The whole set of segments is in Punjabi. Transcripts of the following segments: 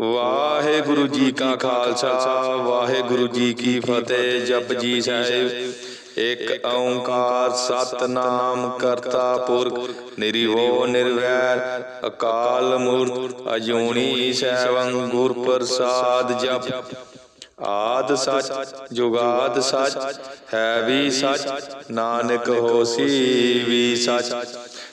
ਵਾਹਿਗੁਰੂ ਜੀ ਕਾ ਖਾਲਸਾ, ਵਾਹਿਗੁਰੂ ਜੀ ਕੀ ਫਤਿਹ। ਜਪ ਜੀ ਸਾਹਿਬ, ਇੱਕ ਓੰਕਾਰ ਸਤਨਾਮ ਕਰਤਾ ਪੁਰਖ ਨਿਰਭਉ ਨਿਰਵੈਰ, ਅਕਾਲ ਮੂਰਤ, ਅਜੂਨੀ ਸੈਭੰ ਗੁਰ ਪ੍ਰਸਾਦ ਜਪ। ਆਦ ਸੱਚ, ਜੁਗਾਦ ਸੱਚ, ਹੈ ਵੀ ਸੱਚ, ਨਾਨਕ ਹੋਸੀ ਵੀ ਸੱਚ।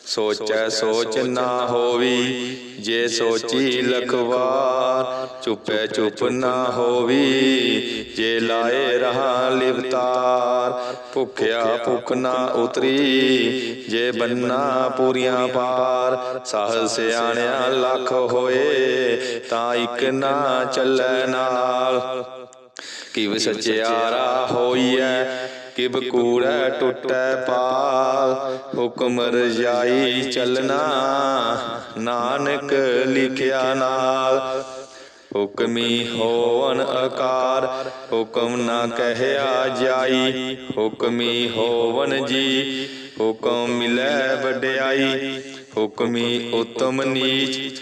ਸੋਚੈ ਸੋਚ ਨਾ ਹੋਵੀ ਜੇ ਸੋਚੀ ਲਖਵਾਰ ਚੁੱਪੈ ਚੁੱਪ ਨਾ ਹੋਵੀ ਜੇ ਲਾਏ ਰਹਾ ਲਿਵਤਾਰ ਭੁਖਿਆ ਭੁਖ ਨਾ ਉਤਰੀ ਜੇ ਬੰਨਾ ਪੂਰੀਆਂ ਪਾਰ ਸਹ ਸਿਆਣਿਆ ਲੱਖ ਹੋਏ ਤਾਂ ਇੱਕ ਨਾ ਚੱਲੈ ਨਾਲ। ਕਿਵ ਸਚਿਆਰਾ ਹੋਈਐ ਕਿਬ ਕੂੜੈ ਟੁੱਟੈ ਪਾਲ, ਹੁਕਮ ਰਜਾਈ ਚੱਲਣਾ, ਨਾਨਕ ਲਿਖਿਆ ਨਾਲ। ਹੁਕਮੀ ਹੋਵਨ ਆਕਾਰ ਹੁਕਮ ਨਾ ਕਹਿਆ ਜਾਈ। ਹੁਕਮੀ ਹੋਵਨ ਜੀ, ਹੁਕਮ ਮਿਲੈ ਵਡਿਆਈ। ਹੁਕਮੀ ਉਤਮ ਨੀਚ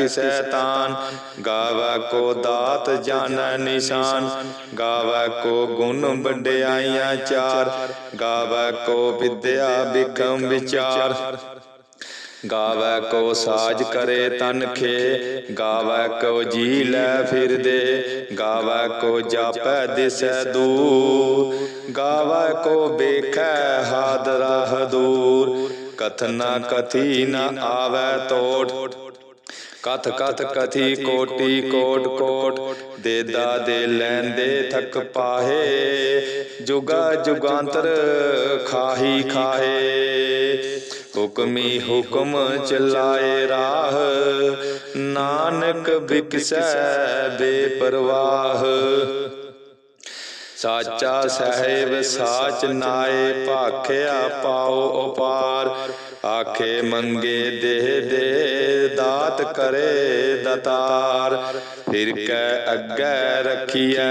ਕਿਸੈ ਤਾਨ ਗਾਵੈ ਕੋ ਦਾਤ ਜਾਣੈ ਨਿਸ਼ਾਨ, ਗਾਵੈ ਕੋ ਗੁਣ ਵਡਿਆਈਆਂ ਚਾਰ, ਗਾਵੈ ਕੋ ਵਿਦਿਆ ਬਿਕਮ ਵਿਚਾਰ। ਗਾਵੈ ਕੋ ਸਾਜ ਕਰੇ ਤਨ ਖੇ, ਗਾਵੈ ਕੋ ਜੀ ਲੈ ਫਿਰਦੇ ਗਾਵੈ ਕੋ ਜਾਪੈ ਦਿਸੈ ਦੂਰ। ਗਾਵੈ ਕੋ ਵੇਖੈ ਹਾਦਰਾ ਹਦੂਰ, ਕਥਨਾ ਕਥੀ ਨ ਆਵੈ ਤੋੜ ਕਥ ਕਥ ਕਥੀ ਕੋਟੀ ਕੋਟ ਕੋਟ ਦੇਦਾ ਦੇ ਲੈਂਦੇ ਥਕ ਪਾਹੇ, ਜੁਗਾ ਜੁਗਾਂਤਰ ਖਾਹੀ ਖਾਹੇ। ਹੁਕਮੀ ਹੁਕਮ ਚਲਾਏ ਰਾਹ, ਨਾਨਕ ਬਿਕਸੈ ਬੇਪਰਵਾਹ। ਸਾਚਾ ਸਹਿਬ ਸਾਚ ਨਾਏ, ਭਾਖਿਆ ਪਾਓ ਉਪਾਰ ਆਖੇ ਮੰਗੇ ਦੇਹ ਦੇ ਦਾਤ ਕਰੇ ਦਤਾਰ ਫਿਰ ਕੈ ਅੱਗੇ ਰੱਖੀਐ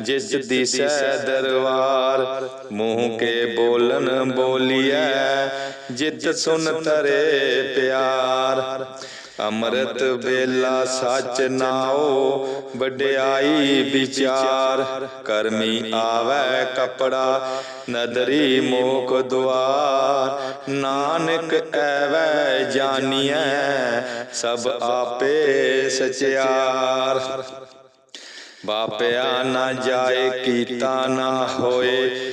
ਜਿਸ ਦਿਸੈ ਦਰਬਾਰ ਮੂੰਹ ਕੇ ਬੋਲਨ ਬੋਲੀਐ ਜਿਤ ਸੁਨ ਤਰੇ ਪਿਆਰ ਅੰਮ੍ਰਿਤ ਵੇਲਾ ਸੱਚ ਨਾਓ ਵਡਿਆਈ ਵਿਚਾਰ। ਕਰਮੀ ਆਵੈ ਕਪੜਾ ਨਦਰੀ ਮੋਖ ਦੁਆਰ। ਨਾਨਕ ਐਵੈ ਜਾਣੀਐ ਸਭ ਆਪੇ ਸਚਿਆਰ। ਬਾਪਿਆ ਨਾ ਜਾਏ ਕੀਤਾ ਨਾ ਹੋਏ।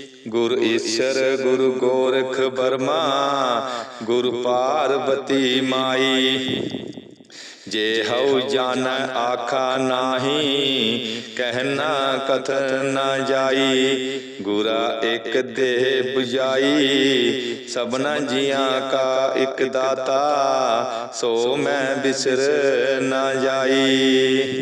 ਗੁਰ ਈਸ਼ਰ ਗੁਰ ਗੋਰਖ ਬਰਮਾ ਗੁਰ ਪਾਰਬਤੀ ਮਾਈ। ਜੇ ਹਉ ਜਾਣ ਆਖਾ ਨਾਹੀ ਕਹਿਣਾ ਕਥਨ ਨਾ ਜਾਈ। ਗੁਰਾ ਇੱਕ ਦੇਹ 부ਜਾਈ ਸਭਨਾ ਜੀਆਂ ਕਾ ਇੱਕ ਦਾਤਾ। ਸੋ ਮੈਂ ਬਿਸਰ ਨਾ ਜਾਈ।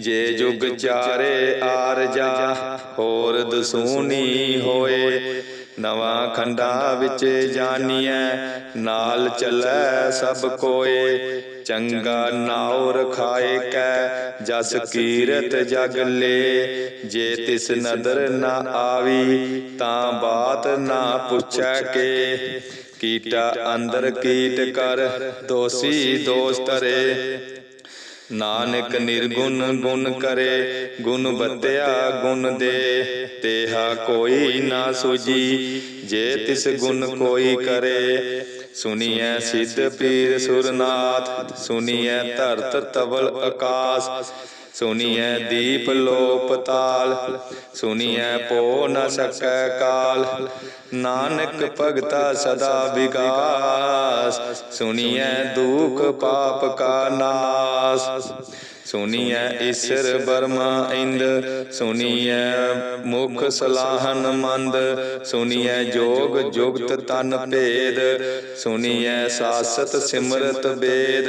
ਜੇ ਜੁਗ ਚਾਰੇ ਆਰਜਾ ਹੋਰ ਦਸੂਨੀ ਹੋਏ। ਨਵਾਂ ਖੰਡਾ ਵਿੱਚ ਜਾਣੀਐ ਨਾਲ ਚੱਲੈ ਸਭ ਕੋਏ। ਚੰਗਾ ਨਾਉ ਰਖਾਏ ਕੈ। ਜਸ ਕੀਰਤ ਜਗ ਲੇ। ਜੇ ਤਿਸ ਨਦਰ ਨਾ ਆਵੀ ਤਾਂ ਬਾਤ ਨਾ ਪੁੱਛੈ ਕੇ। ਕੀਟਾ ਅੰਦਰ ਕੀਟ ਕਰ। ਦੋਸੀ ਦੋਸ ਤਰੇ। ਨਾਨਕ ਨਿਰਗੁਣ ਗੁਣ ਕਰੇ, ਗੁਣ ਬਤਿਆ ਗੁਣ ਦੇ। ਤੇਹਾ ਕੋਈ ਨਾ ਸੁਜੀ ਜੇ ਤਿਸ ਗੁਣ ਕੋਈ ਕਰੇ। ਸੁਨੀਐ ਸਿੱਧ ਪੀਰ ਸੁਰਨਾਥ, ਸੁਨੀਐ ਧਰਤ ਤਵਲ ਆਕਾਸ। ਸੁਨੀਐ ਦੀਪ ਲੋ ਪਤਾਲ ਸੁਨੀਐ ਪੋ ਨ ਸਕੈ ਕਾਲ। ਨਾਨਕ ਭਗਤਾ ਸਦਾ ਵਿਗਾਸ ਸੁਨੀਐ ਦੁਖ ਪਾਪ ਕਾ ਨਾਸ। ਸੁਨੀਐ ਈਸ਼ਰ ਬਰਮਾ ਇੰਦ ਸੁਨੀਐ ਮੁਖ ਸਲਾਹਨ ਮੰਦ ਸੁਨੀਐ ਜੋਗ ਜੁਗਤ ਤਨ ਭੇਦ ਸੁਨੀਐ ਸਾਸਤ ਸਿਮਰਤ ਵੇਦ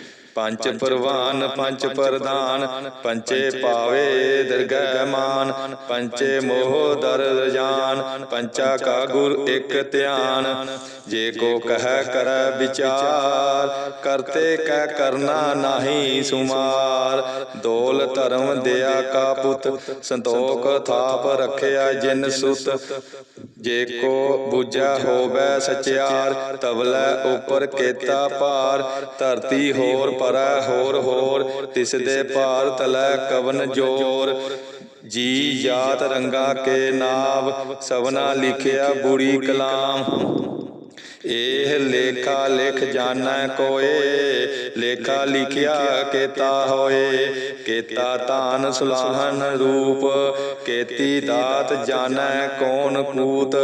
ਪੰਜ ਪ੍ਰਵਾਨ ਪੰਜ ਪ੍ਰਦਾਨ ਪੰਚੇ ਪਾਵੇ ਦਰਗਹਿ ਮਾਨ ਪੰਚੇ ਮੋਹ ਦਰ ਜਾਨ ਪੰਚਾ ਕਾ ਗੁਰ ਇੱਕ ਧਿਆਨ। ਜੇ ਕੋ ਕਹਿ ਕਰੈ ਵਿਚਾਰ ਕਰਤੇ ਕਹਿ ਕਰਨਾ ਨਾਹੀ ਸੁਮਾਰ। ਦੋਲ ਧਰਮ ਦਿਆ ਕਾ ਪੁੱਤ ਸੰਤੋਖ ਥਾਪ ਰਖਿਆ ਜਿਨ ਸੁਤ। ਜੇ ਕੋ ਬੁਝਾ ਹੋਵੇ ਸਚਿਆਰ ਤਵਲੇ ਉਪਰ ਕੇਤਾ ਪਾਰ ਧਰਤੀ ਹੋਰ ਪਰੈ ਹੋਰ ਹੋਰ ਤਿਸ ਦੇ ਪਾਰ ਤਲੈ ਕਵਨ ਜੋਰ। ਜੀ ਜਾਤ ਰੰਗਾ ਕੇ ਨਾਵ, ਸਵਨਾ ਲਿਖਿਆ ਬੁਰੀ ਕਲਾਮ। ਇਹ ਲੇਖਾ ਲਿਖ ਜਾਣੈ ਕੋਏ, ਲੇਖਾ ਲਿਖਿਆ ਕੇਤਾ ਹੋਏ। ਕੇਤਾ ਤਾਨ ਸੁਲਾਹਨ ਰੂਪ, ਕੇਤੀ ਦਾਤ ਜਾਣੈ ਕੌਣ ਕੂਤ।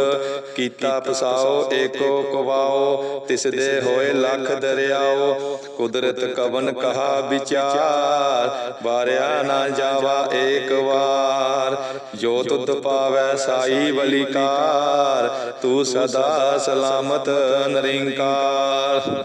ਕੀਤਾ ਪਸਾਓ ਏਕੋ ਕਵਾਓ ਤਿਸ ਦੇ ਹੋਏ ਲੱਖ ਦਰਿਆਓ। ਕੁਦਰਤ ਕਵਨ ਕਹਾ ਵਿਚਾਰ? ਵਾਰਿਆ ਨਾ ਜਾਵਾ ਏਕ ਵਾਰ। ਜੋ ਤੁਧ ਪਾਵੈ ਸਾਈ ਬਲਿਕਾਰ ਤੂੰ ਸਦਾ ਸਲਾਮਤ ਨਰਿੰਕਾਰ।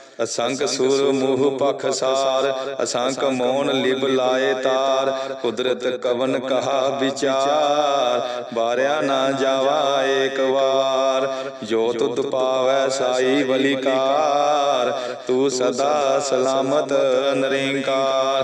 ਅਸੰਖ ਸੁਰ ਮੂਹ ਪਖ ਸਾਰ ਅਸੰਖ ਮੋਨ ਲਿਬ ਲਾਏ ਤਾਰ ਕੁਦਰਤ ਕਵਨ ਕਹਾ ਵਿਚਾਰ ਬਾਰਿਆ ਨਾ ਜਾਵਾ ਏਕ ਵਾਰ ਜੋ ਤੁਧ ਪਾਵੈ ਸਾਈ ਬਲਿਕਾਰ ਤੂੰ ਸਦਾ ਸਲਾਮਤ ਨਰਿੰਕਾਰ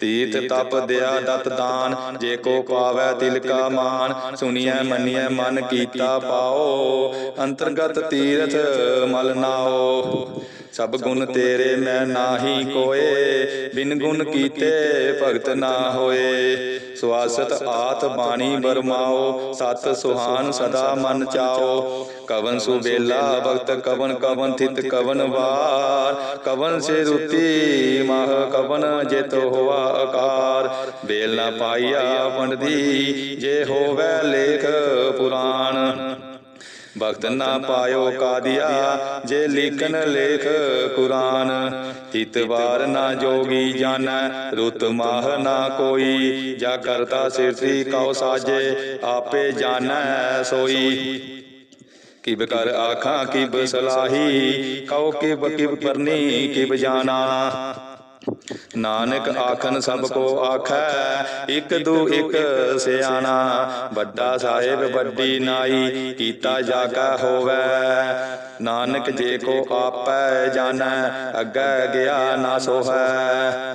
ਤੀਰਥ ਤਪ ਦਿਆ ਦਤ ਦਾਨ ਜੇ ਕੋ ਪਾਵੈ ਤਿਲ ਕਾ ਮਾਨ ਸੁਣੀਐ ਮੰਨੀਐ ਮਨ ਕੀਤਾ ਪਾਓ ਅੰਤਰਗਤ ਤੀਰਥ ਮਲ ਨਾਓ। ਸਭ ਗੁਣ ਤੇਰੇ ਮੈਂ ਨਾਹੀ ਕੋਏ ਬਿਨ ਗੁਣ ਕੀਤੇ ਭਗਤ ਨਾ ਹੋਏ। ਸਵਾਸਤ ਆਤ ਬਾਣੀ ਬਰਮਾਓ ਸਤ ਸੁਹਾਨ ਸਦਾ ਮਨ ਚਾਓ। ਕਵਨ ਸੁਬੇਲਾ, ਭਗਤ ਕਵਨ ਕਵਨ ਥਿਤ ਕਵਨ ਵਾਰ। ਕਵਨ ਸੇ ਰੁਤੀ, ਮਹ ਕਵਨ ਜਿਤ ਹੋਆ ਆਕਾਰ ਬੇਲ ਨਾ ਪਾਈਆ ਪੰਡਦੀ ਜੇ ਹੋਵੇ ਲੇਖ ਪੁਰਾਣ। ਭਗਤ ਨਾ ਪਾਇਓ ਕਾਦੀਆ, ਜੇ ਲਿਖਨ ਲੇਖ ਕੁਰਾਨ। ਤਿਤਵਾਰ ਨਾ ਜੋਗੀ ਜਾਣੈ, ਰੁਤ ਮਾਹ ਨਾ ਕੋਈ। ਜਾ ਕਰਤਾ ਸਿਰਤੀ ਕਉ ਸਾਜੇ, ਆਪੇ ਜਾਣੈ ਸੋਈ। ਕਿਬ ਕਰ ਆਖਾਂ ਕਿਬ ਸਲਾਹੀ, ਕਉ ਕਿਬ ਕਿਬ ਕਰਨੀ ਕਿਬ ਜਾਣਾ। ਨਾਨਕ ਆਖਨ ਸਭ ਕੋ ਆਖੈ, ਇਕ ਦੂ ਇਕ ਸਿਆਣਾ। ਵੱਡਾ ਸਾਹਿਬ, ਵੱਡੀ ਨਾਈ, ਕੀਤਾ ਜਾਗਾ ਹੋਵੇ। ਨਾਨਕ ਜੇ ਕੋ ਆਪੈ ਜਾਣੈ, ਅੱਗੇ ਗਿਆ ਨਾ ਸੋਹੈ।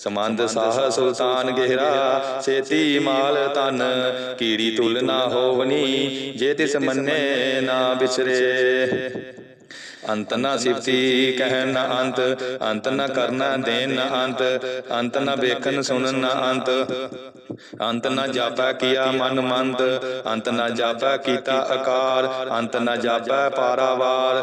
ਸਮੰਦ ਸਾਹ ਸੁਲਤਾਨ ਗਹਿਰਾ ਸੇਤੀ ਮਾਲ ਤਨ ਕੀੜੀ ਤੁਲ ਨਾ ਹੋਵਨੀ ਜੇ ਤਿਸ ਮੰਨੇ ਨਾ ਵਿਚਰੇ ਅੰਤ ਨਾ ਸਿਫਤੀ ਕਹਿਣ ਨਾ ਅੰਤ ਅੰਤ ਨਾ ਕਰਨਾ ਦੇਨ ਨਾ ਅੰਤ ਅੰਤ ਨਾ ਵੇਖਣ ਸੁਣਨ ਨਾ ਅੰਤ ਅੰਤ ਨਾ ਜਾਪੈ ਕੀਆ ਮਨ ਮੰਦ ਅੰਤ ਨਾ ਜਾਪੈ ਕੀਤਾ ਆਕਾਰ ਅੰਤ ਨਾ ਜਾਪੈ ਪਾਰਾਵਾਰ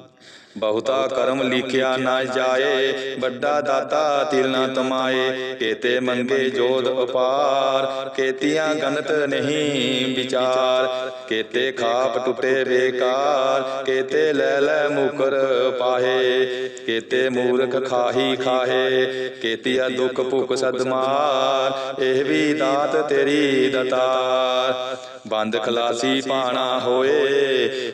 ਬਹੁਤਾ ਕਰਮ ਲਿਖਿਆ ਨਾ ਜਾਏ, ਵੱਡਾ ਦਾਤਾ ਤਿਲ ਨਾ ਤਮਾਏ, ਕੇਤੇ ਮੰਗੇ ਜੋਧ ਅਪਾਰ ਕੇਤੀਆਂ ਗਨਤ ਨਹੀਂ ਵਿਚਾਰ, ਕੇਤੇ ਖਾਪ ਟੁੱਟੇ ਬੇਕਾਰ, ਕੇਤੇ ਲੈ ਲੈ ਮੁਕਰ ਪਾਹੇ, ਕੇਤੇ ਮੂਰਖ ਖਾਹੀ ਖਾਹੇ, ਕੇਤੀਆ ਦੁਖ ਭੁਖ ਸਦਮਾਰ ਇਹ ਵੀ ਦਾਤ ਤੇਰੀ ਦਤਾਰ, ਬੰਦ ਖਲਾਸੀ ਪਾਣਾ ਹੋਏ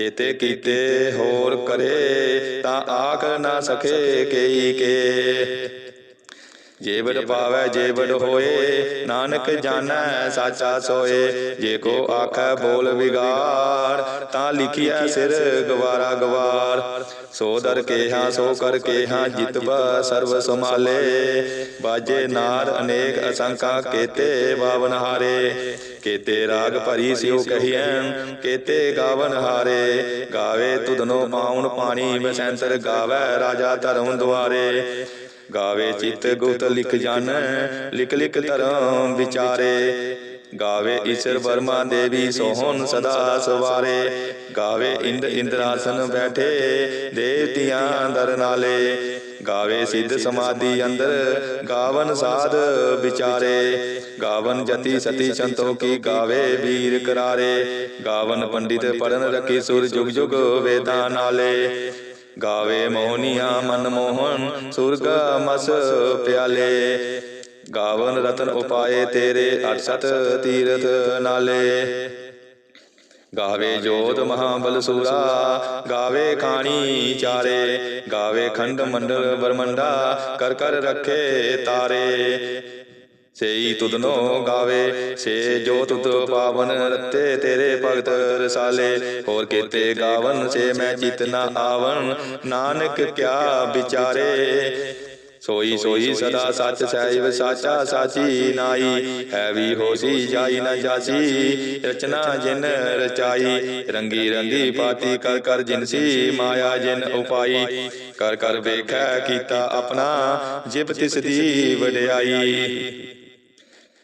ਇਤੇ ਕੀਤੇ ਹੋਰ ਕਰੇ ਤਾਂ ਆਖ ਨਾ ਸਕੇ ਕਈ ਕੇ। ਜੇ ਵਡ ਪਾਵੈ, ਜੇ ਹੋਏ, ਨਾਨਕ ਜਾਣੈ, ਸਾਚਾ ਸੋਏ। ਜੇ ਕੋ ਆਖੈ ਬੋਲ ਵਿਗਾੜ, ਤਾਂ ਲਿਖਿਆ ਸਿਰ ਗਵਾਰਾ ਗਵਾਰ। ਸੋ ਦਰ ਕੇਹਾ, ਸੋ ਕਰ ਕੇਹਾ ਜਿਤਬਾ ਸਰਬ ਸਮਾਲੇ ਬਾਜੇ ਨਾਰ ਅਨੇਕ ਅਸੰਖਾ ਕੇਤੇ ਬਾਵਨ ਹਾਰੇ। ਕੇਤੇ ਰਾਗ ਭਰੀ ਸਿਉ ਕਹੀਐ, ਕੇਤੇ ਗਾਵਨ ਹਾਰੇ। ਗਾਵੇ ਤੁਧਨੋ ਪਾਉਣ ਪਾਣੀ ਬਸੰਤਰ ਗਾਵੇ, ਰਾਜਾ ਧਰਮ ਦੁਆਰੇ। ਗਾਵੇ ਚਿਤ ਗੁਪਤ ਲਿਖ ਜਾਣੈ ਲਿਖ ਲਿਖ ਧਰਮ ਵਿਚਾਰੇ। ਗਾਵੇ ਈਸ਼ਰ ਵਰਮਾ ਦੇਵੀ ਸੋਹਣ ਸਦਾ ਸਵਾਰੇ। ਗਾਵੇ ਇੰਦ ਇੰਦਰਾਸਨ ਬੈਠੇ ਦੇਵਤਿਆਂ ਦਰ ਨਾਲੇ। ਗਾਵੇ ਸਿੱਧ ਸਮਾਧੀ ਅੰਦਰ ਗਾਵਨ ਸਾਧ ਵਿਚਾਰੇ। ਗਾਵਨ ਜਤੀ ਸਤੀ ਸੰਤੋ ਕੀ ਗਾਵੇ ਵੀਰ ਕਰਾਰੇ। ਗਾਵਨ ਪੰਡਿਤ ਪੜਨ ਰਖੀ ਸੁਰ ਜੁਗ ਜੁਗ ਵੇਦਾਂ ਨਾਲੇ। ਗਾਵੇ ਮੋਹਨੀਆਂ ਮਨ ਮੋਹਨ ਸੁਰਗ ਮਸ ਪਿਆਲੇ। ਗਾਵਨ ਰਤਨ ਉਪਾਏ ਤੇਰੇ 68 ਤੀਰਥ ਨਾਲੇ। ਗਾਵੇ ਜੋਤ ਮਹਾਬਲ ਸੂਰਾ। ਗਾਵੇ ਖਾਣੀ ਚਾਰੇ। ਗਾਵੇ ਖੰਡ ਮੰਡਲ ਬਰਮੰਡਾ ਕਰ ਕਰ ਰੱਖੇ ਤਾਰੇ। ਸੇਈ ਤੁਧਨੋ ਗਾਵੇ ਸੇ ਜੋ ਤੁਧ ਪਾਵਨ ਰਤੇ ਤੇਰੇ ਭਗਤ ਰਸਾਲੇ। ਹੋਰ ਕੀਤੇ ਗਾਵਨ ਸੇ ਮੈਂ ਚਿਤ ਨਾ ਆਵਨ ਨਾਨਕ ਕਿਆ ਵਿਚਾਰੇ। ਸੋਈ ਸੋਈ ਸਦਾ ਸੱਚ ਸਹਿਬ ਸਾਚਾ ਸਾਚੀ ਨਾਈ। ਹੈ ਵੀ ਹੋਸੀ ਜਾਈ ਨਾ ਜਾਸੀ ਰਚਨਾ ਜਿਨ ਰਚਾਈ। ਰੰਗੀ ਰੰਗੀ ਪਾਤੀ ਕਰ ਕਰ ਜਿਨਸੀ ਮਾਇਆ ਜਿਨ ਉਪਾਈ। ਕਰ ਕਰ ਵੇਖੈ ਕੀਤਾ ਆਪਣਾ। ਜਿਬ ਤਿਸ ਦੀ ਵਡਿਆਈ।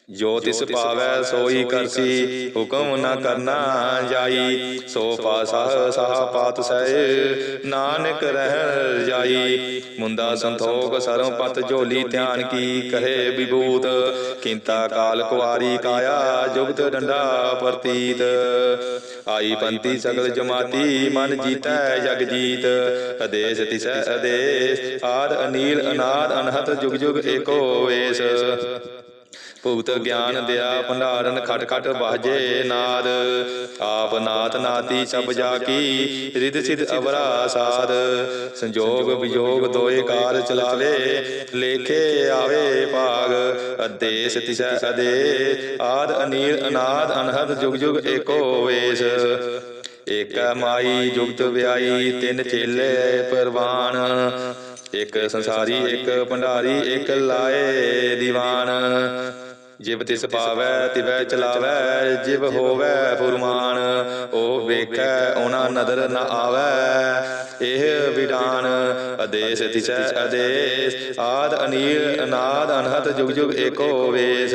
ਜੋ ਤਿਸ ਪਾਵੈ ਸੋਈ ਕਰਸੀ ਹੁਕਮ ਨਾ ਕਰਨਾ ਜਾਈ। ਸੋ ਪਾਸਾ ਸਾਹ ਪਾਤ ਸਹਿ ਨਾਨਕ ਰਹਿ ਜਾਈ। ਮੁੰਦਾ ਸੰਤੋਖ ਸਰਮ ਪਤ ਝੋਲੀ ਧਿਆਨ ਕੀ ਕਹੇ ਵਿਭੂਤ। ਕਿੰਤਾ ਕਾਲ ਕੁਆਰੀ ਕਾਇਆ ਜੁਗਤ ਡੰਡਾ ਪ੍ਰਤੀਤ। ਆਈ ਪੰਤੀ ਸਗਲ ਜਮਾਤੀ ਮਨ ਜੀਤੈ ਜਗ ਜੀਤ ਅਦੇਸ ਤਿਸੈ ਅਦੇਸ। ਆਦ ਅਨੀਲ ਅਨਾਦ ਅਨਹਤ ਜੁਗ ਜੁਗ ਏਕੋ ਵੇਸ। ਭੁਗਤ ਗਿਆਨ ਦਿਆ, ਭੰਡਾਰਨ ਖਟ ਖਟ ਬਾਜੇ ਨਾਦ। ਆਪ ਨਾਤ ਨਾਤੀ ਸਭ ਜਾ ਕੀ ਰਿਦ ਸਿਧ ਅਵਰਾ ਸਾਧ ਸੰਜੋਗ ਵਿਜੋਗ ਦੋਏ ਕਾਰ ਚਲਾਵੇ, ਲੇਖੇ ਆਵੇ ਭਾਗ। ਅਦੇਸ ਤਿਸੈ ਅਦੇ, ਆਦ ਅਨੀਲ ਅਨਾਦ, ਅਨਹਦ ਜੁਗ ਜੁਗ ਏਕੋ ਵੇਸ। ਏਕ ਮਾਈ ਜੁਗਤ ਵਿਆਈ, ਤਿੰਨ ਚੇਲੇ ਪਰਵਾਨ। ਇੱਕ ਸੰਸਾਰੀ, ਇੱਕ ਭੰਡਾਰੀ, ਇੱਕ ਲਾਏ ਦੀਵਾਨ। ਜਿਵ ਤਿਸ ਪਾਵੈ, ਤਿਵੈ ਚਲਾਵੈ, ਜਿਵ ਹੋਵੈ ਫੁਰਮਾਨ, ਉਹ ਵੇਖੈ, ਉਹਨਾਂ ਨਦਰ ਨ ਆਵੈ। ਇਹ ਵਿਡਾਨ ਅਦੇਸ ਤਿਸੈ ਅਦੇਸ ਆਦ ਅਨੀਲ, ਅਨਾਦ ਅਨਹਤ ਜੁਗ ਜੁਗ ਏਕੋ ਵੇਸ।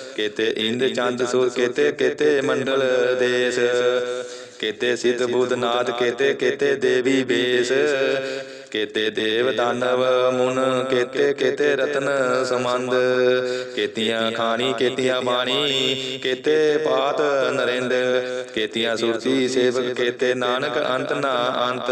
ਕੇਤੇ ਇੰਦ ਚੰਦ ਸੁਰ ਕੇਤੇ ਕੇਤੇ ਮੰਡਲ ਦੇਸ ਕੇਤੇ ਸਿੱਧ ਬੁੱਧ ਨਾਥ ਕੇਤੇ ਕੇਤੇ ਦੇਵੀ ਬੇਸ ਕੇਤੇ ਦੇਵ ਦਾਨਵ ਮੁਨ ਕੇਤੇ ਕੇਤੇ ਰਤਨ ਸਮੰਦ ਕੇਤੀਆਂ ਖਾਣੀ ਕੇਤੀਆਂ ਬਾਣੀ ਕੇਤੇ ਪਾਤ ਨਰਿੰਦ ਕੇਤੀਆਂ ਸੁਰਤੀ ਸੇਵਕ ਕੇਤੇ ਨਾਨਕ ਅੰਤ ਨਾ ਅੰਤ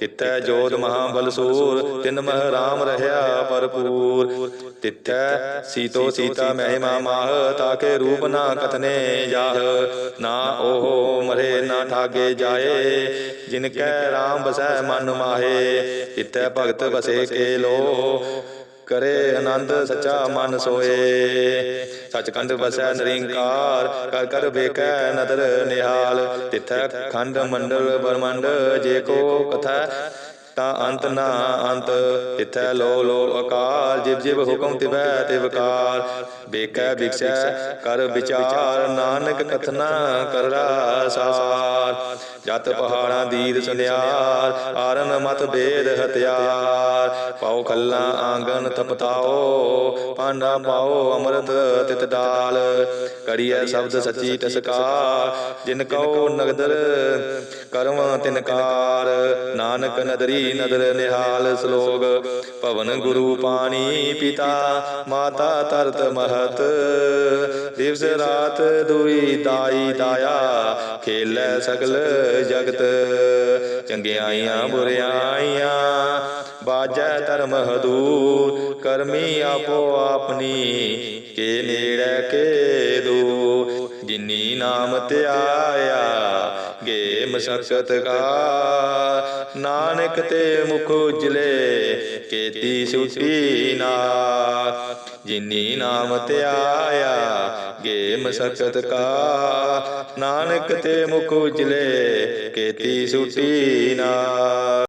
ਤਿੱਥੈ ਜੋਤ ਮਹਾਬਲ ਸੂਰ ਤਿਨ ਮਹ ਰਾਮ ਰਹਾ ਭਰਪੂਰ। ਤਿਤੈ ਸੀਤੋ ਸੀਤਾ ਮਹਿਮਾ ਮਾਹ, ਤਾਕੇ ਰੂਪ ਨਾ ਕਥਨੇ ਜਾਹ। ਨਾ ਉਹ ਮਰੇ, ਨਾ ਠਾਗੇ ਜਾਏ, ਜਿਨ ਕੈ ਰਾਮ ਬਸੈ ਮਨ ਮਾਹੇ। ਤਿੱਥੈ ਭਗਤ ਵਸੇ ਕੇ ਲੋ ਕਰੇ ਆਨੰਦ ਸੱਚਾ ਮਨ ਸੋਏ। ਸਚਖੰਡ ਵਸੈ ਨਿਰੰਕਾਰ ਕਰ ਕਰ ਵੇਖੈ ਨਦਰ ਨਿਹਾਲ। ਤਿਥੈ ਖੰਡ ਮੰਡਲ ਬਰਮੰਡ ਜੇ ਕੋ ਕਥਾ ਤਾਂ ਅੰਤ ਨਾ ਅੰਤ ਤਿਥੈ ਲੋ ਲੋ ਅਕਾਲ ਜਿਵ ਜਿਵ ਹੁਕਮ ਤਿਵੈ ਤਿਵਕਾਰ ਬੇਕੈ ਵਿਖਸੈ ਕਰ ਵਿਚਾਰ, ਨਾਨਕ ਕਥਨਾ ਕਰਰਾ ਸਾਰ। ਜਤ ਪਹਾੜਾਂ ਦੀਦ ਸੁਨਿਆਰ, ਆਰਨ ਮਤ ਬੇਦ ਹਤਿਆਰ ਪਾਉ ਖੱਲਾ ਆਂਗਨ ਤਪਤਾਓ ਪਾਂਡਾ ਪਾਓ ਅੰਮ੍ਰਿਤ ਤਿਤ ਡਾਲ। ਕਰੀਐ ਸ਼ਬਦ ਸੱਚੀ ਟਸਕਾਰ, ਜਿਨ ਕਉ ਨਗਦਰ ਕਰਮ ਤਿਨਕਾਰ ਨਾਨਕ ਨਦਰੀ ਨਦਰ ਨਿਹਾਲ ਸਲੋਗ, ਭਵਨ ਗੁਰੂ ਪਾਣੀ ਪਿਤਾ, ਮਾਤਾ ਤਰਤ ਮਹਤ ਦਿਵਸ ਰਾਤ ਦੁਈ ਦਾਈ ਦਾਇਆ ਖੇਲੇ ਸਗਲ ਜਗਤ। ਚੰਗਿਆਈਆਂ ਬੁਰਿਆਈਆਂ ਬਾਜੈ ਧਰਮ ਹਦੂਰ ਕਰਮੀ ਆਪੋ ਆਪਣੀ ਕੇ ਨੇੜੇ ਕੇ ਦੂਰ। ਜਿਨੀ ਨਾਮ ਧਿਆਇਆ ਗੇ ਕਾ ਨਾਨਕ ਤੇ ਮੁਖ ਉਜਲੇ, ਕੇਤੀ ਸੁਟੀ ਨਾ ਜਿਨੀ ਨਾਮ ਧਿਆਇਆ ਗੇ ਮਸਕਤ ਕਾ ਨਾਨਕ ਤੇ ਮੁਖ ਉਜਲੇ, ਕੇਤੀ ਸੁਟੀ ਨਾ